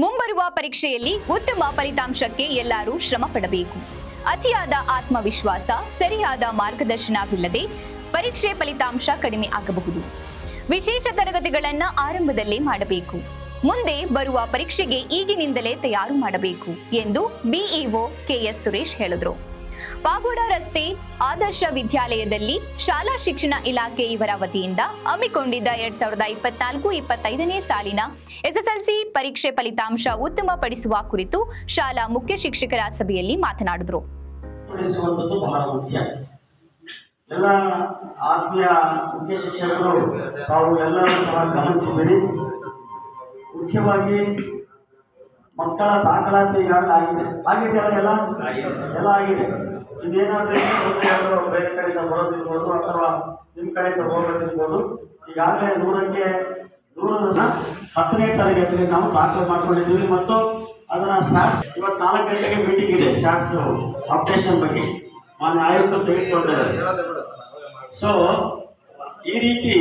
ಮುಂಬರುವ ಪರೀಕ್ಷೆಯಲ್ಲಿ ಉತ್ತಮ ಫಲಿತಾಂಶಕ್ಕೆ ಎಲ್ಲರೂ ಶ್ರಮ ಪಡಬೇಕು. ಅತಿಯಾದ ಆತ್ಮವಿಶ್ವಾಸ, ಸರಿಯಾದ ಮಾರ್ಗದರ್ಶನವಿಲ್ಲದೆ ಪರೀಕ್ಷೆ ಫಲಿತಾಂಶ ಕಡಿಮೆ ಆಗಬಹುದು. ವಿಶೇಷ ತರಗತಿಗಳನ್ನು ಆರಂಭದಲ್ಲೇ ಮಾಡಬೇಕು. ಮುಂದೆ ಬರುವ ಪರೀಕ್ಷೆಗೆ ಈಗಿನಿಂದಲೇ ತಯಾರು ಮಾಡಬೇಕು ಎಂದು ಬಿಇಒ ಕೆಎಸ್ ಸುರೇಶ್ ಹೇಳಿದರು. ಪಾಗೋಡ ರಸ್ತೆ ಆದರ್ಶ ವಿದ್ಯಾಲಯದಲ್ಲಿ ಶಾಲಾ ಶಿಕ್ಷಣ ಇಲಾಖೆ ಇವರ ವತಿಯಿಂದ ಹಮ್ಮಿಕೊಂಡಿದ್ದ ಎರಡ್ ಸಾವಿರದ ಇಪ್ಪತ್ನಾಲ್ಕು ಇಪ್ಪತ್ತೈದನೇ ಸಾಲಿನ ಎಸ್ಎಸ್ಎಲ್ಸಿ ಪರೀಕ್ಷೆ ಫಲಿತಾಂಶ ಉತ್ತಮಪಡಿಸುವ ಕುರಿತು ಶಾಲಾ ಮುಖ್ಯ ಶಿಕ್ಷಕರ ಸಭೆಯಲ್ಲಿ ಮಾತನಾಡಿದರು. ಎಲ್ಲ ಆತ್ಮೀಯ ಮುಖ್ಯ ಶಿಕ್ಷಕರು ತಾವು ಎಲ್ಲರೂ ಸಹ ಗಮನಿಸಿದ್ದೀರಿ. ಮುಖ್ಯವಾಗಿ ಮಕ್ಕಳ ದಾಖಲಾತಿ ಈಗಾಗಲೇ ಆಗಿದೆ. ಆಗಿದೆಯಲ್ಲ ಎಲ್ಲ? ಎಲ್ಲ ಆಗಿದೆ. ಇನ್ನೂ ತೊಂದರೆ ಬೇರೆ ಕಡೆಯಿಂದ ಬರೋದಿರ್ಬೋದು ಅಥವಾ ನಿಮ್ಮ ಕಡೆಯಿಂದ ಹೋಗೋದಿರ್ಬೋದು. ಈಗಾಗಲೇ ನೂರಕ್ಕೆ, ನೂರನ್ನ ಹತ್ತನೇ ತರಗತಿಗೆ ನಾವು ದಾಖಲೆ ಮಾಡ್ಕೊಂಡಿದ್ದೀವಿ ಮತ್ತು ಅದರ ಶಾರ್ಟ್ಸ್ ಇವತ್ತು ನಾಲ್ಕು ಗಂಟೆಗೆ ಮೀಟಿಂಗ್ ಇದೆ ಶಾರ್ಟ್ಸ್ ಅಪ್ಡೇಷನ್ ಬಗ್ಗೆ. ಮಾನ್ಯ ಆಯುಕ್ತ ತೆಗೆದುಕೊಂಡಿದ್ದಾರೆ ಸೊ ಈ ರೀತಿ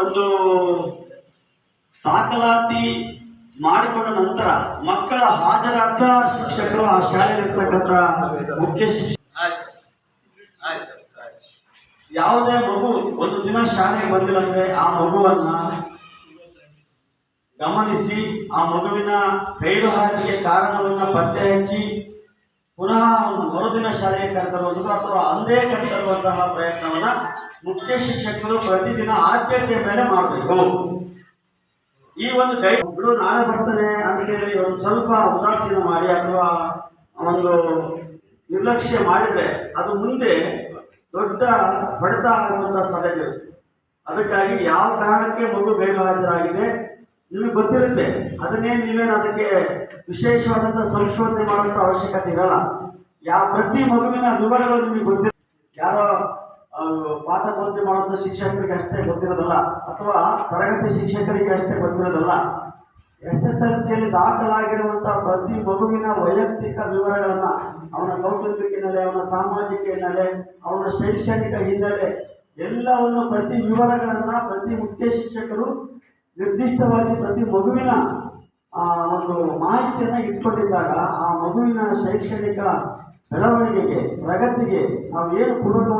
ಒಂದು ದಾಖಲಾತಿ ಮಾಡಿಕೊಂಡ ನಂತರ ಮಕ್ಕಳ ಹಾಜರಾದ ಶಿಕ್ಷಕರು ಆ ಶಾಲೆಯಲ್ಲಿರ್ತಕ್ಕಂಥ ಮುಖ್ಯ ಶಿಕ್ಷಕ ಯಾವುದೇ ಮಗು, ಒಂದು ದಿನ ಶಾಲೆಗೆ ಬಂದಿಲ್ಲ ಅಂದ್ರೆ ಆ ಮಗುವನ್ನ ಗಮನಿಸಿ, ಆ ಮಗುವಿನ ಫೈಲು ಹಾಕಿಗೆ ಕಾರಣವನ್ನ ಪತ್ತೆ ಹಚ್ಚಿ, ಪುನಃ ಮರುದಿನ ಶಾಲೆಗೆ ಕರೆತರುವಂಥದ್ದು ಅಥವಾ ಅಂದೇ ಕರೆತರುವಂತಹ ಪ್ರಯತ್ನವನ್ನ ಮುಖ್ಯ ಶಿಕ್ಷಕರು ಪ್ರತಿದಿನ ಆದ್ಯತೆಯ ಮೇಲೆ ಮಾಡಬೇಕು. ಈ ಒಂದು ಗೈ ಬಿಡು ನಾಳೆ ಬರ್ತಾನೆ ಅಂತೇಳಿ ಒಂದು ಸ್ವಲ್ಪ ಉದಾಸೀನ ಮಾಡಿ ಅಥವಾ ಒಂದು ನಿರ್ಲಕ್ಷ್ಯ ಮಾಡಿದ್ರೆ ಅದು ಮುಂದೆ ದೊಡ್ಡ ಹೊಡೆತ ಆಗುವಂತಹ ಸಾಧ್ಯತೆ ಅದಕ್ಕಾಗಿ ಯಾವ ಕಾರಣಕ್ಕೆ ಮಗು ಗೈರುಹಾಜರಾಗಿದೆ ನಿಮಗೆ ಗೊತ್ತಿರುತ್ತೆ. ಅದನ್ನೇ ನೀವೇನು ಅದಕ್ಕೆ ವಿಶೇಷವಾದಂತಹ ಸಂಶೋಧನೆ ಮಾಡುವಂತ ಅವಶ್ಯಕತೆ ಇರಲ್ಲ. ಯಾವ ಪ್ರತಿ ಮಗುವಿನ ವಿವರಗಳು ನಿಮಗೆ ಗೊತ್ತಿರ ಯಾರೋ ಪಾಠ ಬೋಧನೆ ಮಾಡುವಂತ ಶಿಕ್ಷಕರಿಗೆ ಅಷ್ಟೇ ಗೊತ್ತಿರೋದಲ್ಲ. ಅಥವಾ ತರಗತಿ ಶಿಕ್ಷಕರಿಗೆ ಅಷ್ಟೇ ಗೊತ್ತಿರೋದಲ್ಲ. ಎಸ್ ಎಸ್ ಎಲ್ ಸಿಯಲ್ಲಿ ದಾಖಲಾಗಿರುವಂತಹ ಪ್ರತಿ ಮಗುವಿನ ವೈಯಕ್ತಿಕ ವಿವರಗಳನ್ನ ಅವನ ಕೌಟುಂಬಿಕ ಹಿನ್ನೆಲೆ ಅವನ ಸಾಮಾಜಿಕ ಹಿನ್ನೆಲೆ ಅವನ ಶೈಕ್ಷಣಿಕ ಹಿನ್ನೆಲೆ ಎಲ್ಲವನ್ನು ಪ್ರತಿ ವಿವರಗಳನ್ನ ಪ್ರತಿ ಮುಖ್ಯ ಶಿಕ್ಷಕರು ನಿರ್ದಿಷ್ಟವಾಗಿ ಪ್ರತಿ ಮಗುವಿನ ಒಂದು ಮಾಹಿತಿಯನ್ನ ಇಟ್ಕೊಂಡಿದ್ದಾಗ ಆ ಮಗುವಿನ ಶೈಕ್ಷಣಿಕ ಬೆಳವಣಿಗೆಗೆ, ಪ್ರಗತಿಗೆ ನಾವು ಏನು ಪೂರಕವಾಗಿ